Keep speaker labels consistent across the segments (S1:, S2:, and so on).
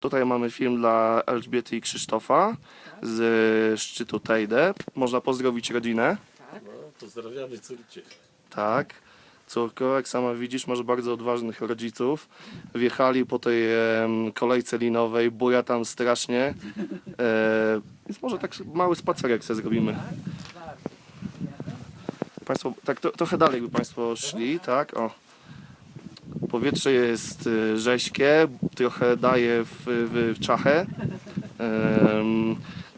S1: Tutaj mamy film dla Elżbiety i Krzysztofa z szczytu Tejde. Można pozdrowić rodzinę.
S2: No, pozdrawiamy córcie.
S1: Tak. Córko, jak sama widzisz, masz bardzo odważnych rodziców. Wjechali po tej em, kolejce linowej, buja tam strasznie. E, więc może tak mały spacerek sobie zrobimy. Państwo, tak to, trochę dalej by Państwo szli, tak? O. Powietrze jest y, rześkie, trochę daje w, w, w czachę.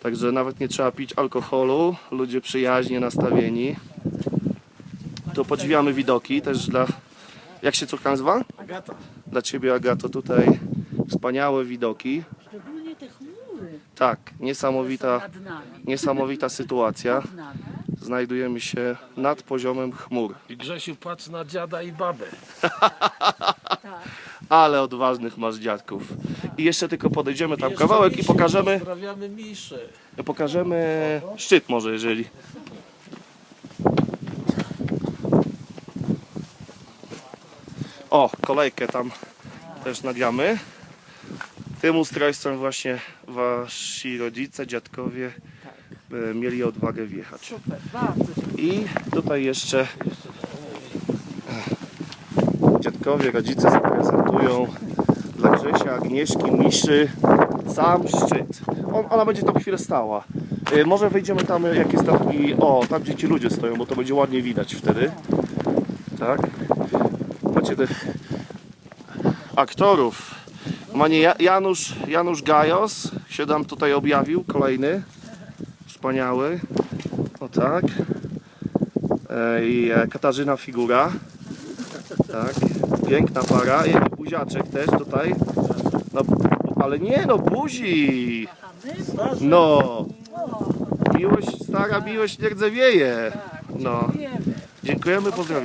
S1: Także nawet nie trzeba pić alkoholu. Ludzie przyjaźnie nastawieni. Tu podziwiamy widoki też dla. Jak się córka nazywa?
S2: Agata.
S1: Dla ciebie, Agato, tutaj wspaniałe widoki.
S3: Szczególnie te chmury
S1: Tak, niesamowita,
S3: nad nami.
S1: niesamowita sytuacja. Znajdujemy się nad poziomem chmur.
S2: I Grzesiu patrz na dziada i babę.
S1: Ale odważnych masz dziadków. I jeszcze tylko podejdziemy tam
S2: Jeszcze
S1: kawałek i pokażemy,
S2: Pozdrawiamy Miszę.
S1: pokażemy szczyt może, jeżeli. O, kolejkę tam też nagramy. Tym ustrojstwem właśnie wasi rodzice, dziadkowie mieli odwagę wjechać.
S3: Super, bardzo dziękuję.
S1: I tutaj jeszcze e, dziadkowie, rodzice zaprezentują dla Grzesia, Agnieszki, Miszy sam szczyt. On, ona będzie tam chwilę stała. E, Może wejdziemy tam, jak jest taki, o, tam gdzie ci ludzie stoją, bo to będzie ładnie widać wtedy. Tak. Macie tych aktorów. Manie Ja- Janusz, Janusz Gajos się nam tutaj objawił, kolejny. Wspaniały. O tak. E, I e, Katarzyna Figura. Tak. Piękna para. I buziaczek też tutaj. No, ale nie no, buzi. No. Miłość, stara miłość nie rdzewieje. No. Dziękujemy, pozdrawiam.